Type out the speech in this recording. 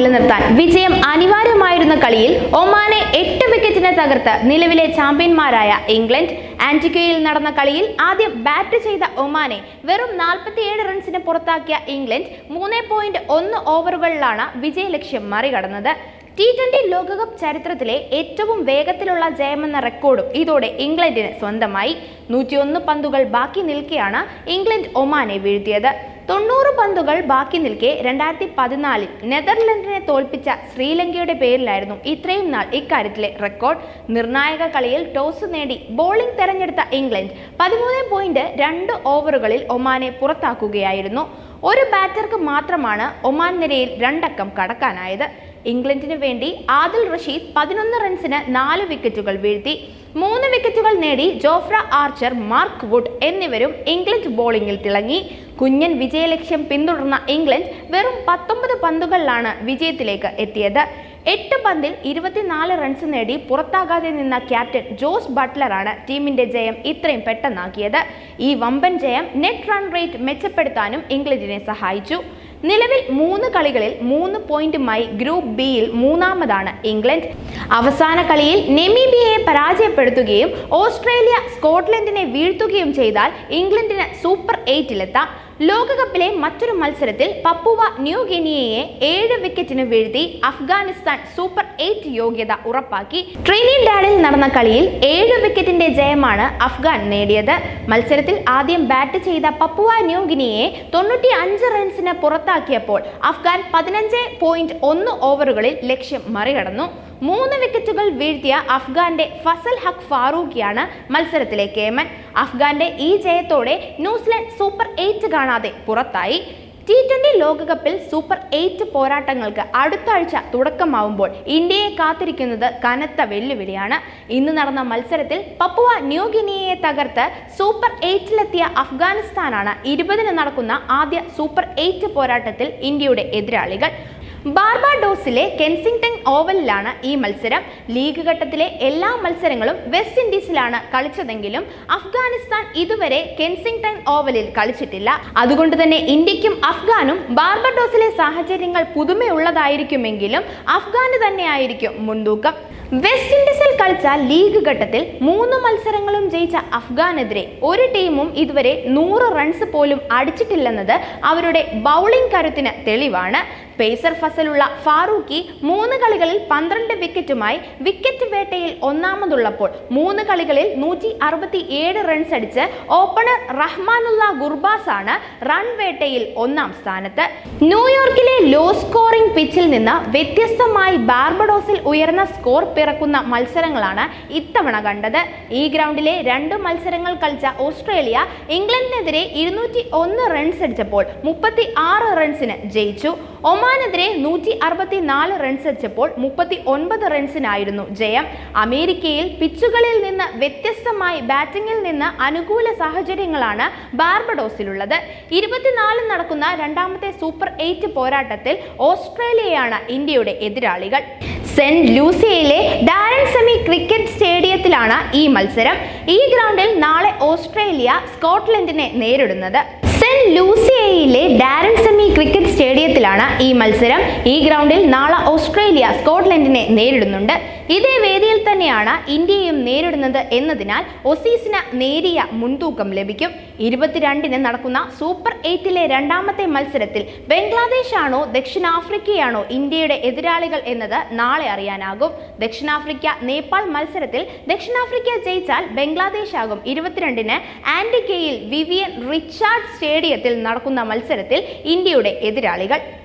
നിലനിർത്താൻ. വിജയം അനിവാര്യമായിരുന്ന കളിയിൽ ഒമാനെ എട്ട് വിക്കറ്റിന് തകർത്ത് നിലവിലെ ചാമ്പ്യന്മാരായ ഇംഗ്ലണ്ട് ആന്റിഗോയിൽ നടന്ന കളിയിൽ ആദ്യം ബാറ്റ് ചെയ്ത ഒമാനെ വെറും 47 റൺസിന് പുറത്താക്കിയ ഇംഗ്ലണ്ട് മൂന്ന് പോയിന്റ് ഒന്ന് ഓവറുകളിലാണ് വിജയലക്ഷ്യം മറികടന്നത്. ടി ട്വന്റി ലോകകപ്പ് ചരിത്രത്തിലെ ഏറ്റവും വേഗത്തിലുള്ള ജയമെന്ന റെക്കോർഡും ഇതോടെ ഇംഗ്ലണ്ടിന് സ്വന്തമായി. നൂറ്റിയൊന്ന് പന്തുകൾ ബാക്കി നിൽക്കെയാണ് ഇംഗ്ലണ്ട് ഒമാനെ വീഴ്ത്തിയത്. തൊണ്ണൂറ് പന്തുകൾ ബാക്കി നിൽക്കെ രണ്ടായിരത്തി പതിനാലിൽ നെതർലൻഡിനെ തോൽപ്പിച്ച ശ്രീലങ്കയുടെ പേരിലായിരുന്നു ഇത്രയും നാൾ ഇക്കാര്യത്തിലെ റെക്കോർഡ്. നിർണായക കളിയിൽ ടോസ് നേടി ബോളിംഗ് തെരഞ്ഞെടുത്ത ഇംഗ്ലണ്ട് പതിമൂന്ന് പോയിന്റ് രണ്ട് ഓവറുകളിൽ ഒമാനെ പുറത്താക്കുകയായിരുന്നു. ഒരു ബാറ്റർക്ക് മാത്രമാണ് ഒമാൻ നിരയിൽ രണ്ടക്കം കടക്കാനായത്. ഇംഗ്ലണ്ടിന് വേണ്ടി ആദിൽ റഷീദ് പതിനൊന്ന് റൺസിന് നാല് വിക്കറ്റുകൾ വീഴ്ത്തി. മൂന്ന് വിക്കറ്റുകൾ നേടി ജോഫ്ര ആർച്ചർ മാർക്ക് വുഡ് എന്നിവരും ഇംഗ്ലണ്ട് ബോളിംഗിൽ തിളങ്ങി. കുഞ്ഞൻ വിജയലക്ഷ്യം പിന്തുടർന്ന ഇംഗ്ലണ്ട് വെറും പത്തൊമ്പത് പന്തുകളിലാണ് വിജയത്തിലേക്ക് എത്തിയത്. എട്ട് പന്തിൽ ഇരുപത്തിനാല് റൺസ് നേടി പുറത്താകാതെ നിന്ന ക്യാപ്റ്റൻ ജോസ് ബട്ട്ലറാണ് ടീമിന്റെ ജയം ഇത്രയും പെട്ടെന്നാക്കിയത്. ഈ വമ്പൻ ജയം നെറ്റ് റൺ റേറ്റ് മെച്ചപ്പെടുത്താനും ഇംഗ്ലണ്ടിനെ സഹായിച്ചു. നിലവിൽ മൂന്ന് കളികളിൽ മൂന്ന് പോയിന്റുമായി ഗ്രൂപ്പ് ബിയിൽ മൂന്നാമതാണ് ഇംഗ്ലണ്ട്. അവസാന കളിയിൽ നെമീബിയയെ പരാജയപ്പെടുത്തുകയും ഓസ്ട്രേലിയ സ്കോട്ട്ലൻഡിനെ വീഴ്ത്തുകയും ചെയ്താൽ ഇംഗ്ലണ്ടിന് സൂപ്പർ എയ്റ്റിലെത്താം ലോകകപ്പിലെ മറ്റൊരു മത്സരത്തിൽ പപ്പുവ ന്യൂ ഗിനിയയെ ഏഴ് വിക്കറ്റിന് വീഴ്ത്തി അഫ്ഗാനിസ്ഥാൻ സൂപ്പർ എയ്റ്റ് യോഗ്യത ഉറപ്പാക്കി. ട്രിനിഡാഡിൽ നടന്ന കളിയിൽ ഏഴ് വിക്കറ്റിന്റെ ജയമാണ് അഫ്ഗാൻ നേടിയത്. മത്സരത്തിൽ ആദ്യം ബാറ്റ് ചെയ്ത പപ്പുവ ന്യൂ ഗിനിയയെ തൊണ്ണൂറ്റി അഞ്ച് റൺസിന് പുറത്താക്കിയപ്പോൾ അഫ്ഗാൻ പതിനഞ്ച് പോയിന്റ് ഒന്ന് ഓവറുകളിൽ ലക്ഷ്യം മറികടന്നു. മൂന്ന് വിക്കറ്റുകൾ വീഴ്ത്തിയ അഫ്ഗാന്റെ ഫസൽ ഹഖ് ഫാറൂഖിയാണ് മത്സരത്തിലെ കേമൻ. അഫ്ഗാന്റെ ഈ ജയത്തോടെ ന്യൂസിലൻഡ് സൂപ്പർ എയ്റ്റ് കാണാതെ പുറത്തായി. ടി ട്വന്റി ലോകകപ്പിൽ സൂപ്പർ എയ്റ്റ് പോരാട്ടങ്ങൾക്ക് അടുത്ത ആഴ്ച തുടക്കമാവുമ്പോൾ ഇന്ത്യയെ കാത്തിരിക്കുന്നത് കനത്ത വെല്ലുവിളിയാണ്. ഇന്ന് നടന്ന മത്സരത്തിൽ പപ്പുവ ന്യൂ ഗിനിയയെ തകർത്ത് സൂപ്പർ എയ്റ്റിലെത്തിയ അഫ്ഗാനിസ്ഥാനാണ് ഇരുപതിന് നടക്കുന്ന ആദ്യ സൂപ്പർ എയ്റ്റ് പോരാട്ടത്തിൽ ഇന്ത്യയുടെ എതിരാളികൾ. ബാർബാഡോസിലെ കെൻസിംഗ്ടൺ ഓവലിലാണ് ഈ മത്സരം. ലീഗ് ഘട്ടത്തിലെ എല്ലാ മത്സരങ്ങളും വെസ്റ്റ് ഇൻഡീസിലാണ് കളിച്ചതെങ്കിലും അഫ്ഗാനിസ്ഥാൻ ഇതുവരെ കെൻസിംഗ്ടൺ ഓവലിൽ കളിച്ചിട്ടില്ല. അതുകൊണ്ട് തന്നെ ഇന്ത്യക്കും അഫ്ഗാനും ബാർബഡോസിലെ സാഹചര്യങ്ങൾ പുതുമയുള്ളതായിരിക്കുമെങ്കിലും അഫ്ഗാന് തന്നെയായിരിക്കും മുൻതൂക്കം. വെസ്റ്റ് ഇൻഡീസിൽ കളിച്ച ലീഗ് ഘട്ടത്തിൽ മൂന്ന് മത്സരങ്ങളും ജയിച്ച അഫ്ഗാനെതിരെ ഒരു ടീമും ഇതുവരെ നൂറ് റൺസ് പോലും അടിച്ചിട്ടില്ലെന്നത് അവരുടെ ബൗളിംഗ് കരുത്തിന് തെളിവാണ്. പേസർ ഫസലുള്ള ഫാറൂഖി മൂന്ന് കളികളിൽ പന്ത്രണ്ട് വിക്കറ്റുമായി വിക്കറ്റ് വേട്ടയിൽ ഒന്നാമതുള്ളപ്പോൾ മൂന്ന് കളികളിൽ നൂറ്റി അറുപത്തി ഏഴ് റൺസ് അടിച്ച് ഓപ്പണർ റഹ്മാനുള്ള ഗുർബാസ് ആണ് റൺ വേട്ടയിൽ ഒന്നാം സ്ഥാനത്ത്. ന്യൂയോർക്കിലെ ലോ സ്കോറിംഗ് പിച്ചിൽ നിന്ന് വ്യത്യസ്തമായി ബാർബഡോസിൽ ഉയർന്ന സ്കോർ പിറക്കുന്ന മത്സരങ്ങളാണ് ഇത്തവണ കണ്ടത്. ഈ ഗ്രൗണ്ടിലെ രണ്ട് മത്സരങ്ങൾ കളിച്ച ഓസ്ട്രേലിയ ഇംഗ്ലണ്ടിനെതിരെ ഇരുന്നൂറ്റി ഒന്ന് റൺസ് അടിച്ചപ്പോൾ മുപ്പത്തി ആറ് റൺസിന് ജയിച്ചു. ഒമാനെതിരെ നൂറ്റി അറുപത്തി നാല് റൺസ് അടിച്ചപ്പോൾ മുപ്പത്തി ഒൻപത് റൺസിനായിരുന്നു ജയം. അമേരിക്കയിൽ പിച്ചുകളിൽ നിന്ന് വ്യത്യസ്തമായി ബാറ്റിംഗിൽ നിന്ന് അനുകൂല സാഹചര്യങ്ങളാണ് ബാർബഡോസിലുള്ളത്. ഇരുപത്തിനാലിൽ നടക്കുന്ന രണ്ടാമത്തെ സൂപ്പർ എയ്റ്റ് പോരാട്ടത്തിൽ ഓസ്ട്രേലിയയാണ് ഇന്ത്യയുടെ എതിരാളികൾ. സെന്റ് ലൂസിയയിലെ ഡാരൻ സെമി ക്രിക്കറ്റ് സ്റ്റേഡിയത്തിലാണ് ഈ മത്സരം. ഈ ഗ്രൗണ്ടിൽ നാളെ ഓസ്ട്രേലിയ സ്കോട്ട്ലൻഡിനെ നേരിടുന്നത്. സെന്റ് ലൂസിയയിലെ ഡാരൻ സെമി ക്രിക്കറ്റ് സ്റ്റേഡിയത്തിലാണ് ഈ മത്സരം ഈ ഗ്രൗണ്ടിൽ നാളെ ഓസ്ട്രേലിയ സ്കോട്ട്ലൻഡിനെ നേരിടുന്നുണ്ട്. ഇതേ വേദിയിൽ തന്നെയാണ് ഇന്ത്യയും നേരിടുന്നത് എന്നതിനാൽ ഒസീസിന് നേരിയ മുൻതൂക്കം ലഭിക്കും. ഇരുപത്തിരണ്ടിന് നടക്കുന്ന സൂപ്പർ എയ്റ്റിലെ രണ്ടാമത്തെ മത്സരത്തിൽ ബംഗ്ലാദേശ് ആണോ ദക്ഷിണാഫ്രിക്കയാണോ ഇന്ത്യയുടെ എതിരാളികൾ എന്നത് നാളെ അറിയാനാകും. ദക്ഷിണാഫ്രിക്ക നേപ്പാൾ മത്സരത്തിൽ ദക്ഷിണാഫ്രിക്ക ജയിച്ചാൽ ബംഗ്ലാദേശ് ആകും ഇരുപത്തിരണ്ടിന്. ആൻഡിക്കയിൽ വിവിയൻ റിച്ചാർഡ് സ്റ്റേഡിയത്തിൽ നടക്കുന്ന മത്സരത്തിൽ ഇന്ത്യയുടെ എതിരാളികൾ.